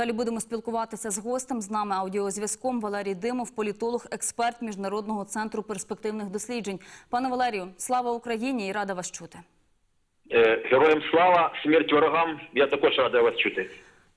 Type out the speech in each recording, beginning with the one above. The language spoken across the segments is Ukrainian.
Далі будемо спілкуватися з гостем. З нами аудіозв'язком Валерій Димов, політолог, експерт міжнародного центру перспективних досліджень. Пане Валерію, слава Україні і рада вас чути. Е, Героям слава, смерть ворогам. Я також радий вас чути.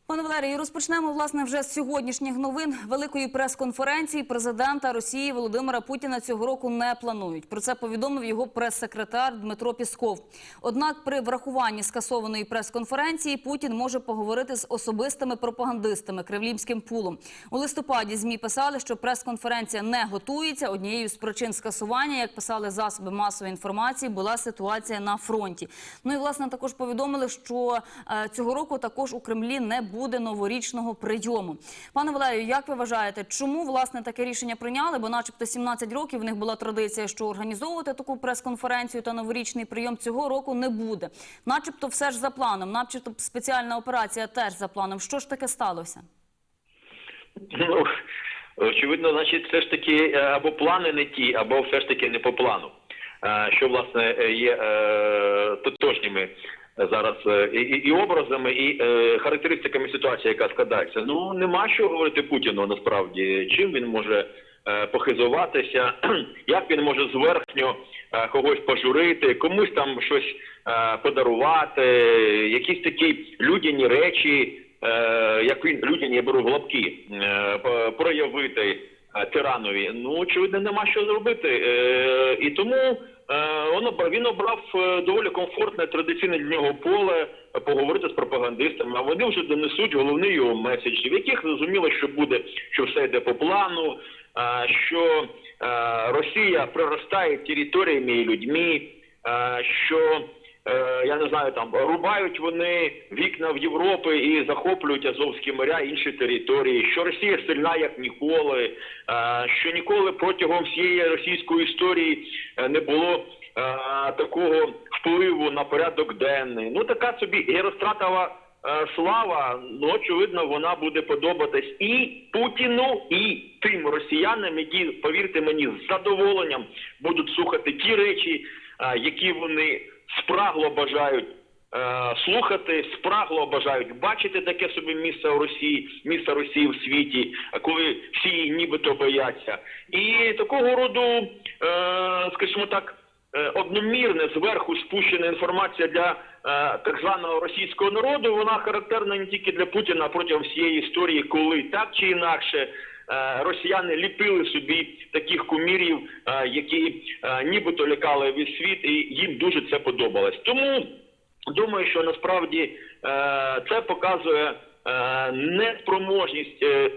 Пане Валерію, розпочнемо власне вже з сьогоднішніх новин великої прес-конференції президента Росії Володимира Путіна цього року не планують. Про це повідомив його прес-секретар Дмитро Пісков. Однак, при врахуванні скасованої прес-конференції Путін може поговорити з особистими пропагандистами кремлівським пулом. У листопаді змі писали, що прес-конференція не готується. Однією з причин скасування, як писали засоби масової інформації, була ситуація на фронті. Ну і власне також повідомили, що е, цього року також у Кремлі не буде новорічного прийому. Пане Валерію, як ви вважаєте, чому власне таке рішення прийняли? Бо, начебто, 17 років в них була традиція, що організовувати таку прес-конференцію та новорічний прийом цього року не буде. Начебто, все ж за планом, начебто спеціальна операція теж за планом. Що ж таке сталося? Ну, очевидно, значить, все ж таки е, або плани не ті, або все ж таки не по плану. Е, Що, власне, е, є е, зараз е, і, і образами, і е, характеристиками ситуації, яка складається. Ну, нема що говорити Путіну насправді. Чим він може е, похизуватися, як він може зверхньо когось пожурити, комусь там щось подарувати, якісь такі людяні речі, як він людяні, я беру в лапки, проявити тиранові. Ну, очевидно, нема що зробити. І тому обрав, він обрав е, доволі комфортне традиційне для нього поле е, поговорити з пропагандистами. А вони вже донесуть головний його меседж, в яких зрозуміло, що буде, що все йде по плану, е, що е, Росія приростає територіями і людьми, е, що е, я не знаю, там рубають вони вікна в Європи і захоплюють Азовські моря, інші території, що Росія сильна як ніколи, е, що ніколи протягом всієї російської історії е, не було е, такого впливу на порядок денний. Ну така собі геростратова е, слава, ну очевидно, вона буде подобатись і Путіну, і тим росіянам, які, повірте мені, з задоволенням будуть слухати ті речі, е, які вони спрагло бажають е, слухати, спрагло бажають бачити таке собі місце в Росії, місце Росії в світі, коли всі нібито бояться. І такого роду, е, скажімо так, е, одномірне зверху спущена інформація для так званого російського народу, вона характерна не тільки для Путіна, а протягом всієї історії, коли так чи інакше. Е, Росіяни ліпили собі таких кумірів, е, які е, нібито лякали весь світ, і їм дуже це подобалось. Тому думаю, що насправді це показує неспроможність е,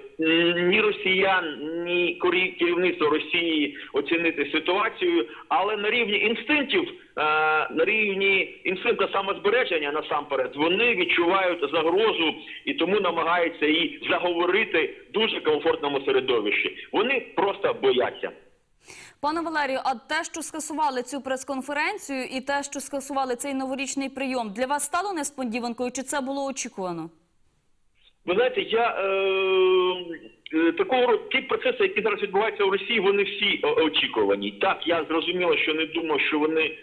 ні росіян, ні керівництва Росії оцінити ситуацію, але на рівні інстинктів, е, на рівні інстинкту самозбереження насамперед, вони відчувають загрозу і тому намагаються її заговорити в дуже комфортному середовищі. Вони просто бояться. Пане Валерію, а те, що скасували цю прес-конференцію, і те, що скасували цей новорічний прийом, для вас стало несподіванкою, чи це було очікувано? Ви знаєте, я е, е, такого ті процеси, які зараз відбуваються в Росії, вони всі очікувані. Так, я зрозуміло, що не думав, що вони е,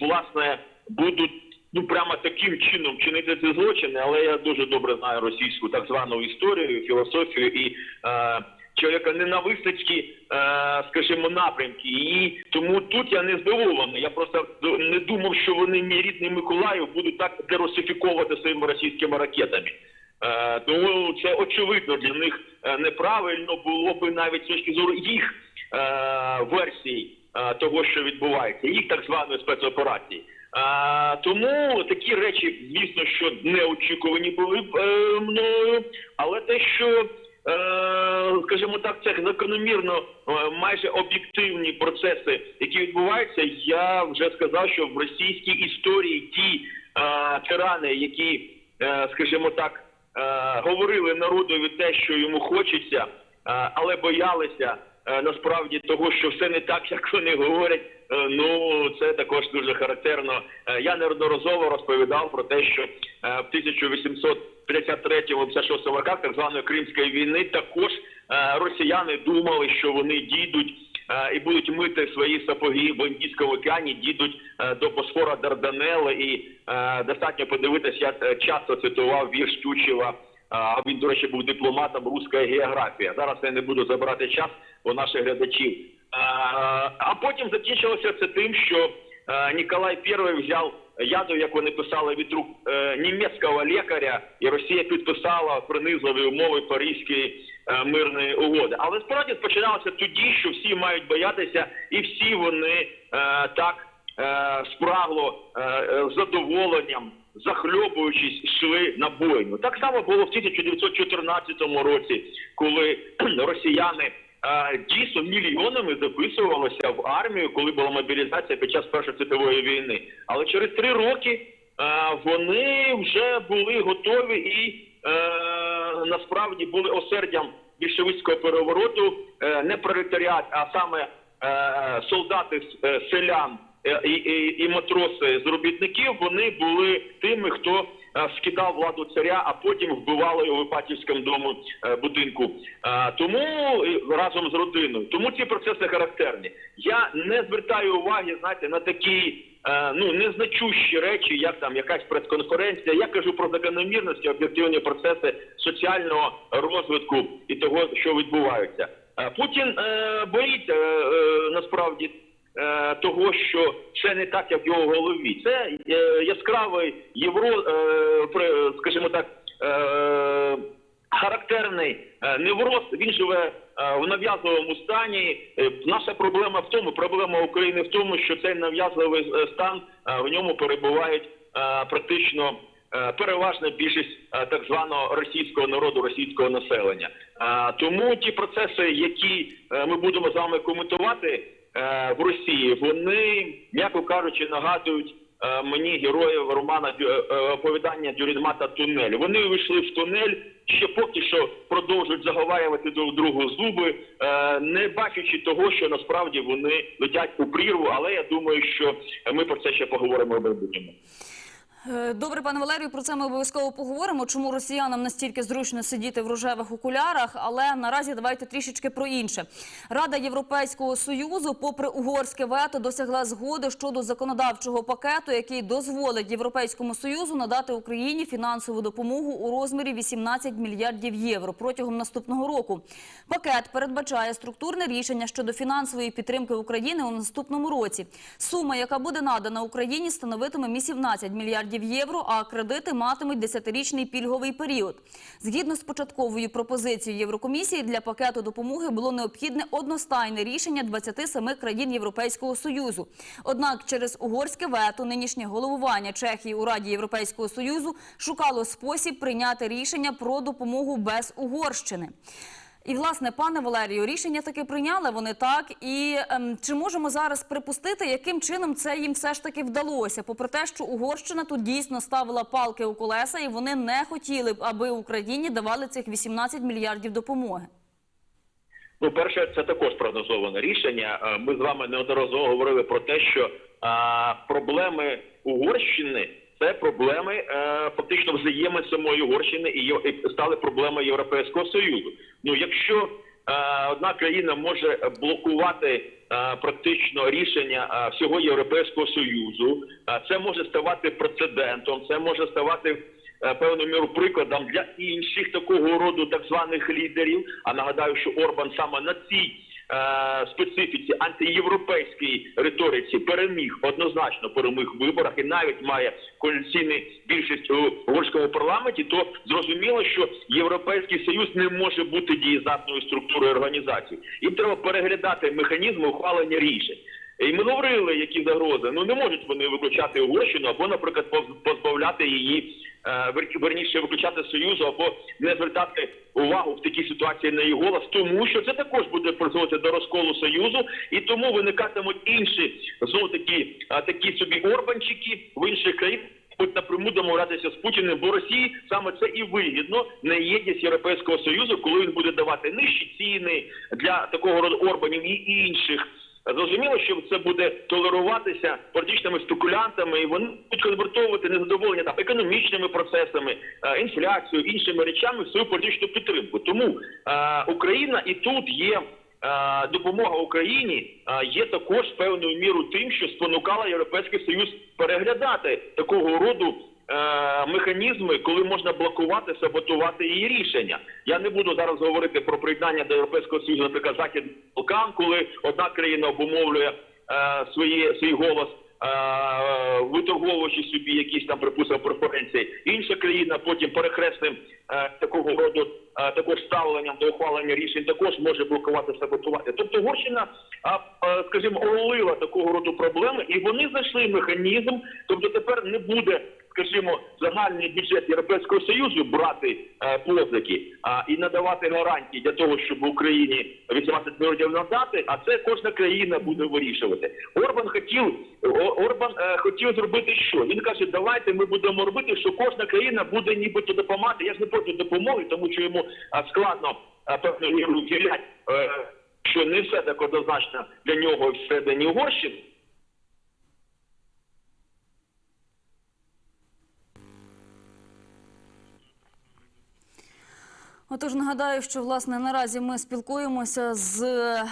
власне будуть ну прямо таким чином чинити ці злочини, але я дуже добре знаю російську так звану історію, філософію і. Е, Чоловіка ненависницькі, е, скажімо, напрямки, і тому тут я не здивований. Я просто не думав, що вони мій рідний Миколаїв будуть так дерусифіковувати своїми російськими ракетами. Е, тому це очевидно для них е, неправильно було би навіть з точки зору їх е, версій е, того, що відбувається, їх так званої спецоперації. Тому такі речі, звісно, що неочікувані були б мною, але те, що е, скажімо так, це закономірно майже об'єктивні процеси, які відбуваються. Я вже сказав, що в російській історії ті е, тирани, які, е, скажімо так, говорили народові те, що йому хочеться, е, але боялися е, насправді того, що все не так, як вони говорять. Е, Ну, це також дуже характерно. Е, Я неодноразово розповідав про те, що е, в 1853-56 роках так званої Кримської війни також е, росіяни думали, що вони дійдуть е, і будуть мити свої сапоги в Індійському океані, дійдуть е, до Босфора Дарданелли. І е, достатньо подивитися, я е, часто цитував вірш Тючева А він, до речі, був дипломатом руська географія. Зараз я не буду забирати час у наших глядачів. А, потім закінчилося це тим, що е, Ніколай І взяв яду, як вони писали від рук е, німецького лікаря, і Росія підписала принизливі умови Паризької е, мирної угоди. Але справді починалося тоді, що всі мають боятися, і всі вони е, так е, спрагло е, е, з задоволенням, захльобуючись, йшли на бойню. Так само було в 1914 році, коли росіяни. е, Дійсно мільйонами записувалося в армію, коли була мобілізація під час Першої світової війни. Але через три роки е, вони вже були готові і е, насправді були осердям більшовицького перевороту е, не пролетаріат, а саме е, солдати е, селян і, і, матроси з робітників. Вони були тими, хто скидав владу царя, а потім вбивали його в Іпатівському дому е, будинку. Е, Тому е, разом з родиною. Тому ці процеси характерні. Я не звертаю уваги, знаєте, на такі. е, Ну, незначущі речі, як там якась прес-конференція. Я кажу про закономірності, об'єктивні процеси соціального розвитку і того, що відбувається. Е, Путін е, боїться е, е, насправді е, того, що це не так, як в його голові. Це е, яскравий євро, е, скажімо так, е, характерний невроз. Він живе в нав'язливому стані. Наша проблема в тому, проблема України в тому, що цей нав'язливий стан в ньому перебувають практично. Переважна більшість так званого російського народу, російського населення. Тому ті процеси, які ми будемо з вами коментувати е, в Росії, вони, м'яко кажучи, нагадують е, мені героїв романа «Дю- е, е, оповідання Дюрінмата тунель. Вони вийшли в тунель, ще поки що продовжують заговарювати друг другу зуби, не бачачи того, що насправді вони летять у прірву. Але я думаю, що ми про це ще поговоримо в майбутньому. Е, Добре, пане Валерію, про це ми обов'язково поговоримо. Чому росіянам настільки зручно сидіти в рожевих окулярах? Але наразі давайте трішечки про інше. Рада Європейського союзу, попри угорське вето, досягла згоди щодо законодавчого пакету, який дозволить Європейському союзу надати Україні фінансову допомогу у розмірі 18 мільярдів євро протягом наступного року. Пакет передбачає структурне рішення щодо фінансової підтримки України у наступному році. Сума, яка буде надана Україні, становитиме 18 мільярдів євро, а кредити матимуть десятирічний пільговий період. Згідно з початковою пропозицією Єврокомісії, для пакету допомоги було необхідне одностайне рішення 27 країн Європейського Союзу. Однак через угорське вето нинішнє головування Чехії у Раді Європейського Союзу шукало спосіб прийняти рішення про допомогу без Угорщини. І власне, пане Валерію, рішення таки прийняли вони так. І ем, чи можемо зараз припустити, яким чином це їм все ж таки вдалося? Попри те, що Угорщина тут дійсно ставила палки у колеса, і вони не хотіли аби Україні давали цих 18 мільярдів допомоги. Ну, перше, це також прогнозоване рішення. Е, Ми з вами неодноразово говорили про те, що проблеми Угорщини це проблеми е, фактично взаємин самої Угорщини і, і стали проблемою Європейського союзу. Ну, якщо е, одна країна може блокувати е, практично рішення е, всього Європейського союзу, це може ставати прецедентом, це може ставати певною міру прикладом для інших такого роду так званих лідерів. А нагадаю, що Орбан саме на цій специфіці антиєвропейській риториці переміг однозначно переміг в виборах і навіть має коаліційну більшість у угорському парламенті, то зрозуміло, що європейський союз не може бути дієздатною структурою організації. Їм треба переглядати механізми ухвалення рішень. І ми говорили, які загрози. Ну не можуть вони виключати Угорщину або, наприклад, поз- позбавляти її е, верніше виключати союзу або не звертати увагу в такій ситуації на її голос, тому що це також буде призводити до розколу союзу, і тому виникатимуть інші знову такі е, такі собі орбанчики в інших країнах. Будуть напряму домовлятися з Путіним, бо Росії саме це і вигідно неєдність Європейського союзу, коли він буде давати нижчі ціни для такого роду орбанів і інших. Зрозуміло, що це буде толеруватися політичними спекулянтами, і вони будуть конвертовувати незадоволення там економічними процесами, е, інфляцією, іншими речами в свою політичну підтримку. Тому е, Україна і тут є. е, Допомога Україні є також певною мірою тим, що спонукала Європейський Союз переглядати такого роду механізми, коли можна блокувати, саботувати її рішення. Я не буду зараз говорити про приєднання до Європейського Союзу, наприклад, Західний Балкан, коли одна країна обумовлює е, свої, свій голос. е, Виторговуючи собі якісь там припустимо преференції, інша країна потім перехресним е, такого роду е, також ставленням до ухвалення рішень також може блокувати саботувати. Тобто Угорщина, скажімо, оголила такого роду проблеми, і вони знайшли механізм. Тобто тепер не буде, скажімо, загальний бюджет Європейського союзу брати е, позики а, і надавати гарантії для того, щоб Україні 18 мільйонів надати. А це кожна країна буде вирішувати. Орбан хотів Орбан е, хотів зробити що? Він каже, давайте ми будемо робити, що кожна країна буде нібито допомагати. Я ж не проти допомоги, тому що йому а, складно певною мірою е, що не все так однозначно для нього всередині Угорщини. Отож, нагадаю, що власне наразі ми спілкуємося з е,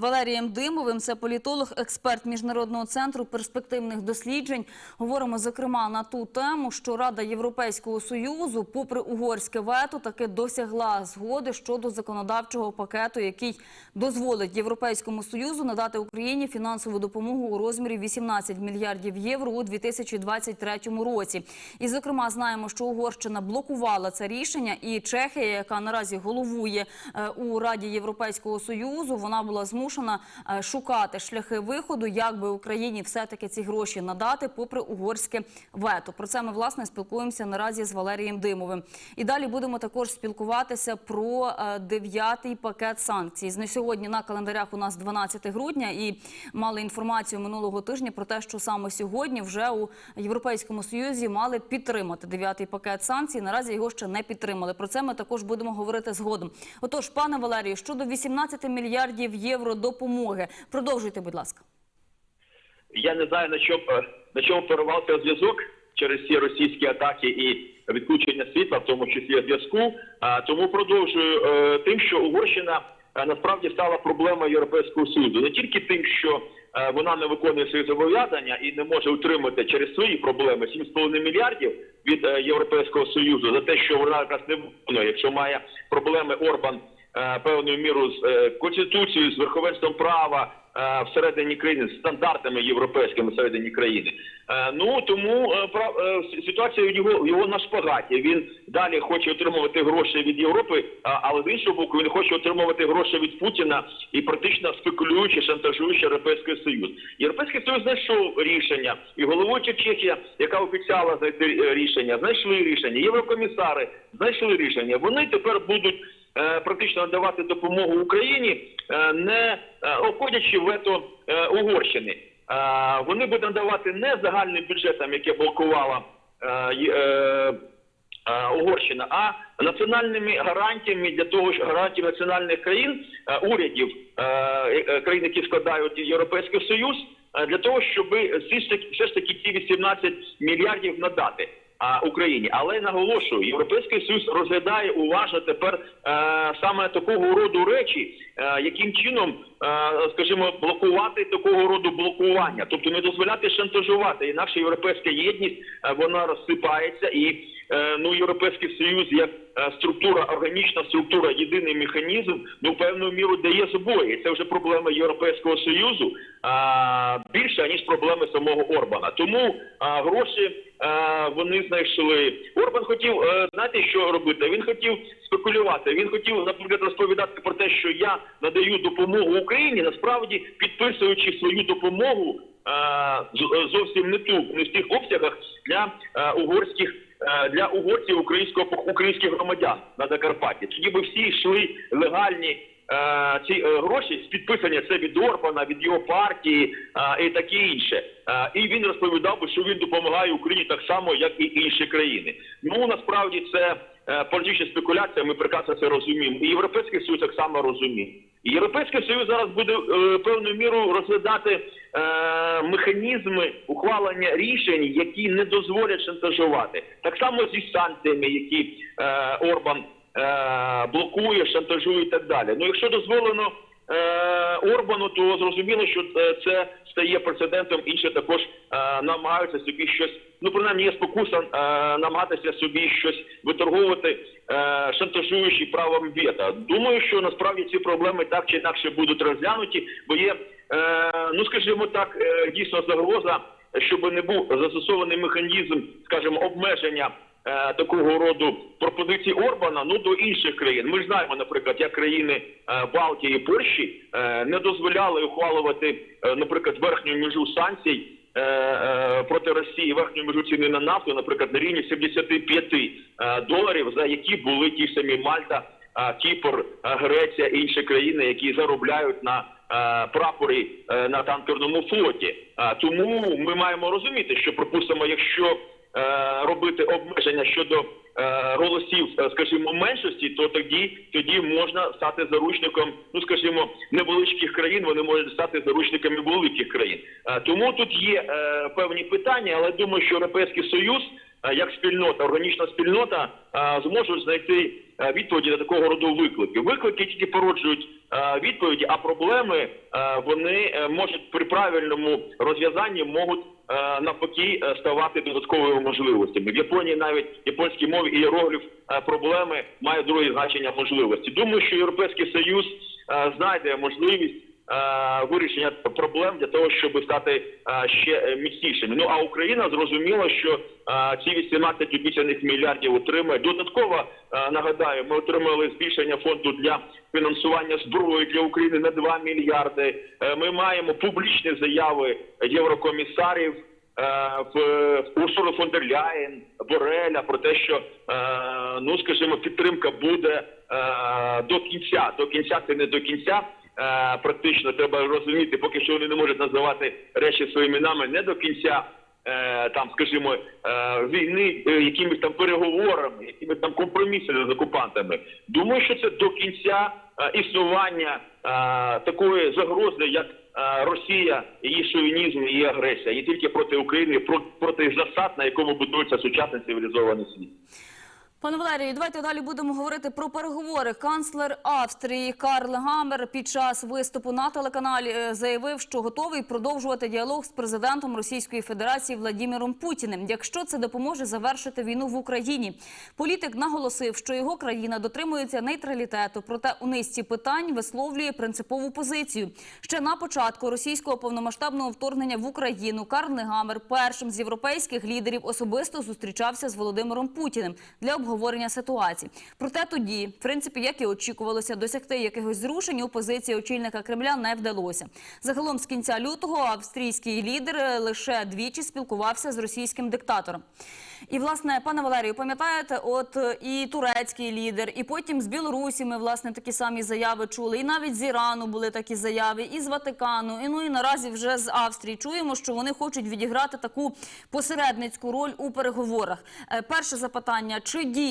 Валерієм Димовим. Це політолог, експерт міжнародного центру перспективних досліджень. Говоримо зокрема на ту тему, що Рада Європейського союзу, попри угорське вето, таки досягла згоди щодо законодавчого пакету, який дозволить Європейському союзу надати Україні фінансову допомогу у розмірі 18 мільярдів євро у 2023 році. І зокрема, знаємо, що Угорщина блокувала це рішення, і Чехія, яка наразі головує е, у Раді Європейського союзу, вона була змушена е, шукати шляхи виходу, як би Україні все-таки ці гроші надати, попри угорське вето. Про це ми власне спілкуємося наразі з Валерієм Димовим. І далі будемо також спілкуватися про е, дев'ятий пакет санкцій. На сьогодні на календарях у нас 12 грудня, і мали інформацію минулого тижня про те, що саме сьогодні вже у Європейському Союзі мали підтримати дев'ятий пакет санкцій. Наразі його ще не підтримали. Про це ми також будемо говорити згодом. Отож, пане Валерію, щодо 18 мільярдів євро допомоги, продовжуйте, будь ласка. Я не знаю на чому на чому перервався зв'язок через ці російські атаки і відключення світла, в тому числі зв'язку. А тому продовжую е, тим, що Угорщина е, насправді стала проблемою Європейського союзу, не тільки тим, що е, вона не виконує свої зобов'язання і не може утримати через свої проблеми 7,5 мільярдів від е, Європейського союзу за те, що вона якраз не виконує, якщо має проблеми Орбан е, певною мірою з е, конституцією, з верховенством права е, всередині країни, стандартами європейськими всередині країни. Е, Ну тому е, е, ситуація його, його на шпагаті. Він далі хоче отримувати гроші від Європи, але з іншого боку він хоче отримувати гроші від Путіна і практично спекулюючи, шантажуючи Європейський Союз. Європейський Союз знайшов рішення, і головуюча Чехія, яка обіцяла знайти е, рішення, знайшли рішення. Єврокомісари знайшли рішення. Вони тепер будуть е, практично надавати допомогу Україні, е, не е, обходячи вето е, Угорщини. Е, Вони будуть надавати не загальним бюджетом, яке блокувала е, е, е, Угорщина, а національними гарантіями для того, що гарантії національних країн, е, урядів е, е, країн, які складають Європейський Союз, е, для того, щоб все ж таки ці 18 мільярдів надати. А Україні, але наголошую, європейський союз розглядає уважно тепер е, саме такого роду речі, е, яким чином, е, скажімо, блокувати такого роду блокування, тобто не дозволяти шантажувати. Інакше європейська єдність е, вона розсипається, і ну європейський союз як е, структура, органічна структура, єдиний механізм, ну певною міру дає збої. Це вже проблема Європейського союзу а, більше ніж проблеми самого Орбана. Тому а, гроші а, вони знайшли. Орбан хотів е, знаєте, що робити? Він хотів спекулювати. Він хотів, наприклад, розповідати про те, що я надаю допомогу Україні, насправді підписуючи свою допомогу зовсім не ту, не в тих обсягах для угорських. Е, Для угорців українського українських громадян на Закарпатті тоді би всі йшли легальні е, ці е, гроші з підписання це від Орбана, від його партії і таке інше. І він розповідав би, що він допомагає Україні так само, як і інші країни. Ну насправді це е, політична спекуляція. Ми прекрасно це розуміємо. І європейський союз так само розуміє. Європейський союз зараз буде е, певною мірою розглядати е, механізми ухвалення рішень, які не дозволять шантажувати. Так само зі санкціями, які е, Орбан е, блокує, шантажує і так далі. Ну, якщо дозволено Орбану, то зрозуміло, що е, це стає прецедентом. Інші також е, намагаються собі щось. Ну, принаймні, є спокуса е, намагатися собі щось виторговувати, е, шантажуючи правом вето. Думаю, що насправді ці проблеми так чи інакше будуть розглянуті, бо є, е, ну скажімо так, е, дійсно загроза, щоб не був застосований механізм, скажімо, обмеження е, такого роду пропозицій Орбана ну до інших країн. Ми ж знаємо, наприклад, як країни е, Балтії і Польщі е, не дозволяли ухвалювати, наприклад, верхню межу санкцій. Проти Росії верхню межу ціни на нафту, наприклад, на рівні 75 е, доларів, за які були ті самі Мальта, е, Кіпр, Греція і інші країни, які заробляють на прапорі е, на танкерному флоті. Тому ми маємо розуміти, що припустимо, якщо робити обмеження щодо е, голосів, е, скажімо, меншості, то тоді тоді можна стати заручником, ну скажімо, невеличких країн. Вони можуть стати заручниками великих країн. Е, тому тут є е, певні питання, але думаю, що Європейський Союз. е, Як спільнота, органічна спільнота е, зможуть знайти е, відповіді на такого роду виклики. Виклики тільки породжують е, відповіді, а проблеми е, вони е, можуть при правильному розв'язанні можуть е, навпаки е, ставати додатковими можливостями. В Японії навіть японській мові іерогліф е, проблеми має друге значення можливості. Думаю, що Європейський Союз е, знайде можливість. Е, Вирішення проблем для того, щоб стати е, ще міцнішими. Ну а Україна зрозуміла, що е, ці 18 обіцяних мільярдів отримає. Додатково нагадаю, ми отримали збільшення фонду для фінансування зброї для України на 2 мільярди. Ми маємо публічні заяви єврокомісарів в Урсули фон дер Ляєн, Бореля про те, що ну скажімо, підтримка буде до кінця. До кінця це не до кінця. Е, Практично треба розуміти, поки що вони не можуть називати речі своїми іменами не до кінця. е, Там, скажімо, е, війни, якимись там переговорами, якимись там компромісами з окупантами. Думаю, що це до кінця існування такої загрози, як Росія, її шовінізм, її агресія, і тільки проти України, проти засад, на якому будується сучасний цивілізований світ. Пане Валерію, давайте далі будемо говорити про переговори. Канцлер Австрії Карл Гаммер під час виступу на телеканалі е, заявив, що готовий продовжувати діалог з президентом Російської Федерації Владіміром Путіним, якщо це допоможе завершити війну в Україні. Політик наголосив, що його країна дотримується нейтралітету, проте у низці питань висловлює принципову позицію. Ще на початку російського повномасштабного вторгнення в Україну Карл Гаммер першим з європейських лідерів особисто зустрічався з Володимиром Путіним для обговорення ситуації. Проте тоді, в принципі, як і очікувалося, досягти якихось зрушень у позиції очільника Кремля не вдалося. Загалом з кінця лютого австрійський лідер е, лише двічі спілкувався з російським диктатором. І власне, пане Валерію, пам'ятаєте, от е, і турецький лідер, і потім з Білорусі ми власне такі самі заяви чули, і навіть з Ірану були такі заяви, і з Ватикану, і ну і наразі вже з Австрії чуємо, що вони хочуть відіграти таку посередницьку роль у переговорах. Е, Перше запитання: чи дійсно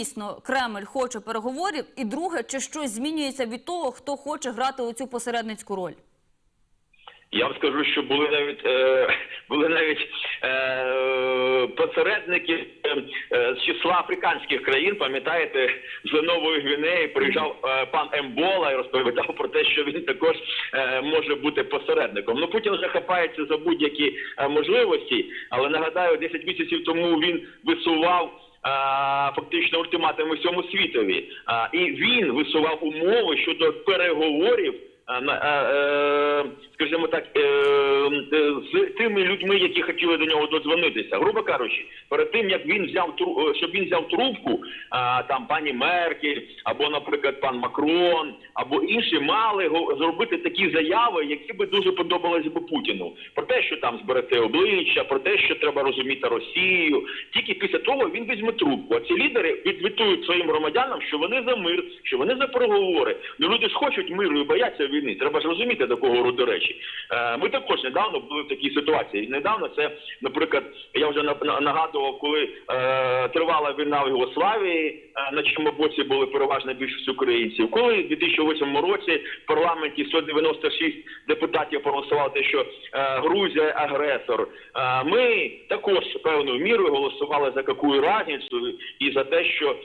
Кремль хоче переговорів? І друге, чи щось змінюється від того, хто хоче грати у цю посередницьку роль? Я вам скажу, що були навіть е, були навіть е, посередники е, е, з числа африканських країн. Пам'ятаєте, з Нової Гвінеї приїжджав е, пан Ембола і розповідав про те, що він також е, може бути посередником. Ну Путін вже хапається за будь-які е, можливості, але нагадаю, 10 місяців тому він висував. Фактично ультиматуми всьому світові, і він висував умови щодо переговорів скажімо так, е, е, з тими людьми, які хотіли до нього додзвонитися. Грубо кажучи, перед тим як він взяв е, щоб він взяв трубку, там пані Меркель, або, наприклад, пан Макрон, або інші мали зробити такі заяви, які би дуже подобались би Путіну. Про те, що там зберете обличчя, про те, що треба розуміти Росію. Тільки після того він візьме трубку. А ці лідери відвітують своїм громадянам, що вони за мир, що вони за переговори. Ну люди ж хочуть миру і бояться війни. Треба ж розуміти такого роду речі. Е, Ми також недавно були в такій ситуації. Недавно це, наприклад, я вже на- на- нагадував, коли е, тривала війна в Югославії, е, на чому боці були переважна більшість українців. Коли в 2008 році в парламенті 196 депутатів проголосували те, що Грузія агресор. Ми також певною мірою голосували за яку разницю і за те, що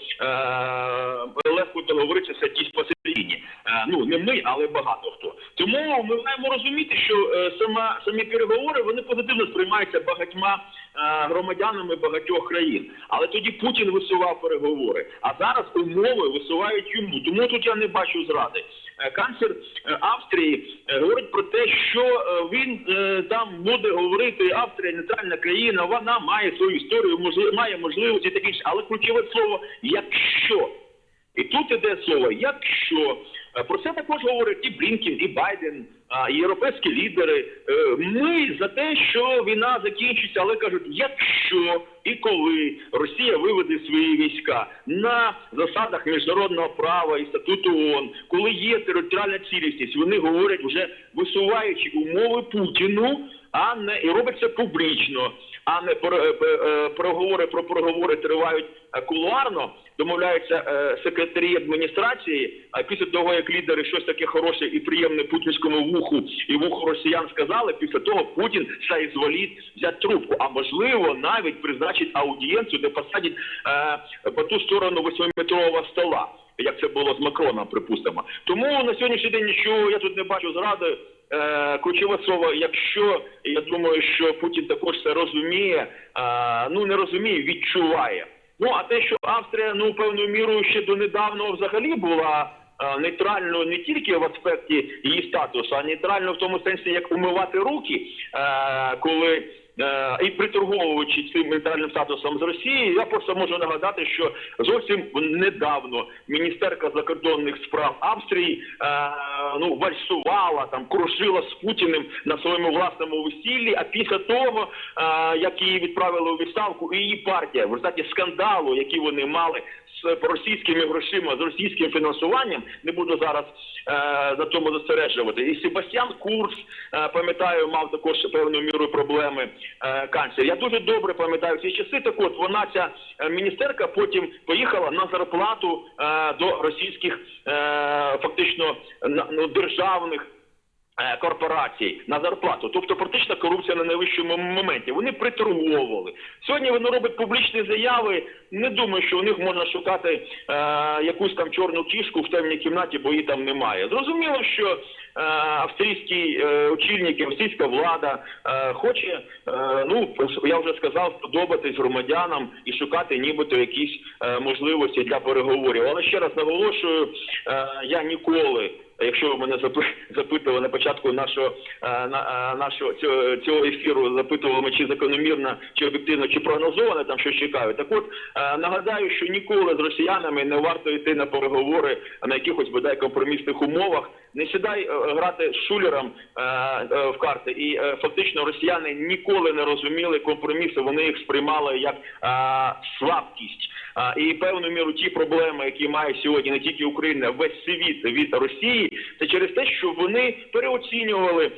легко договоритися якісь посередині. Ну не ми, але багато хто. Тому ми маємо розуміти, що е, сама самі переговори вони позитивно сприймаються багатьма е, громадянами багатьох країн. Але тоді Путін висував переговори. А зараз умови висувають йому. Тому тут я не бачу зради. Е, Канцлер Австрії говорить про те, що він там буде говорити Австрія нейтральна країна, вона має свою історію, має можливості і таке інше. Але ключове слово якщо. І тут іде слово, якщо про це також говорять і Блінкін, і Байден, і європейські лідери. Е, Ми за те, що війна закінчиться, але кажуть, якщо і коли Росія виведе свої війська на засадах міжнародного права і статуту ООН, коли є територіальна цілісність, вони говорять вже висуваючи умови Путіну, а не і робить це публічно, а не пере- пе- е, переговори про переговори тривають е, кулуарно. Домовляються е, секретарі адміністрації. А після того, як лідери щось таке хороше і приємне путінському вуху і вуху росіян сказали, після того Путін соізволить взяти трубку. А можливо, навіть призначить аудієнцію, де посадять е, по ту сторону восьмиметрового стола, як це було з Макроном, припустимо. Тому на сьогоднішній день нічого я тут не бачу зради. Е, ключове слово, якщо я думаю, що Путін також це розуміє, е, ну не розуміє, відчуває. Ну а те, що Австрія ну певною мірою ще донедавно взагалі була е, нейтральною не тільки в аспекті її статусу, а нейтральною в тому сенсі, як умивати руки, коли. Е, І приторговуючи цим нейтральним статусом з Росією, я просто можу нагадати, що зовсім недавно міністерка закордонних справ Австрії е, ну вальсувала там, кружила з Путіним на своєму власному весіллі. А після того, е, як її відправили у відставку, і її партія в результаті скандалу, який вони мали з російськими грошима, з російським фінансуванням, не буду зараз е, на тому зосереджувати. І Себастьян Курс, е, пам'ятаю, мав також певною мірою проблеми е, канцлер. Я дуже добре пам'ятаю ці часи. Так от вона ця е, міністерка потім поїхала на зарплату е, до російських е, фактично на- ну, державних. Е, Корпорацій на зарплату, тобто практична корупція на найвищому моменті. Вони приторговували. Сьогодні вони роблять публічні заяви. Не думаю, що у них можна шукати е, якусь там чорну кішку в темній кімнаті, бо її там немає. Зрозуміло, що е, австрійські е, очільники, австрійська влада е, хоче, е, ну я вже сказав, сподобатись громадянам і шукати нібито якісь е, можливості для переговорів. Але ще раз наголошую, е, я ніколи. Якщо ви мене запи- запитували на початку нашого е, е, нашого цього, цього ефіру, запитували чи закономірно, чи об'єктивно, чи прогнозовано там що чекають. Так от е, нагадаю, що ніколи з росіянами не варто йти на переговори на якихось бодай компромісних умовах. Не сідай е, грати з шулером е, е, в карти. І фактично росіяни ніколи не розуміли компроміси. Вони їх сприймали як слабкість. І певну міру ті проблеми, які має сьогодні не тільки Україна, весь світ від Росії, це через те, що вони переоцінювали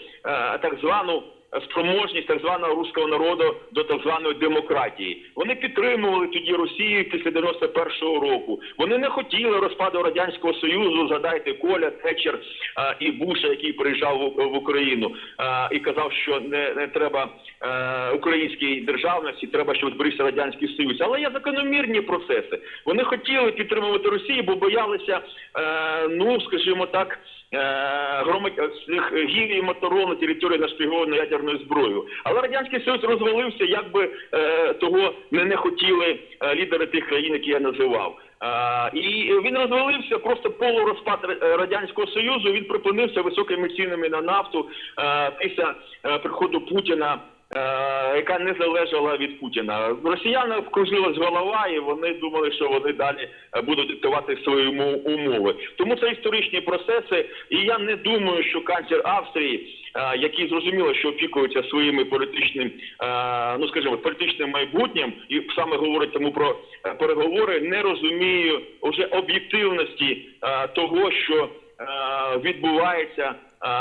так звану спроможність так званого руського народу до так званої демократії. Вони підтримували тоді Росію після 91-го року. Вони не хотіли розпаду радянського союзу. Згадайте Коля Течер е, і Буша, який приїжджав в, в Україну е, і казав, що не, не треба е, українській державності, треба, щоб зберігся радянський союз. Але є закономірні процеси. Вони хотіли підтримувати Росію, бо боялися, е, ну скажімо так. Е, гірій цих і моторол на території нашпігованої ядерною зброєю. Але радянський союз розвалився, якби е, того не, не хотіли е, лідери тих країн, які я називав. А, і він розвалився просто полурозпад Ра- радянського союзу. Він припинився високими цінами на нафту а, після е, приходу Путіна. Е, Яка не залежала від Путіна. Росіяни вкружилась голова, і вони думали, що вони далі е, будуть диктувати свої умов- умови. Тому це історичні процеси, і я не думаю, що канцлер Австрії, е, який зрозуміло, що опікується своїми політичним, ну скажімо, політичним майбутнім, і саме говорить тому про переговори, не розуміє вже об'єктивності того, що відбувається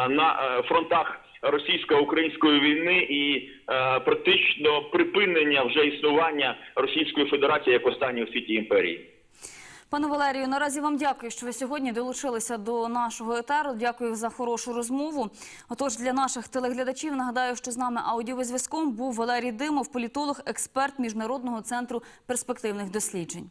на фронтах російсько-української війни і е, практично припинення вже існування Російської Федерації як останньої у світі імперії. Пане Валерію, наразі вам дякую, що ви сьогодні долучилися до нашого етеру. Дякую за хорошу розмову. Отож, для наших телеглядачів нагадаю, що з нами аудіозв'язком був Валерій Димов, політолог, експерт міжнародного центру перспективних досліджень.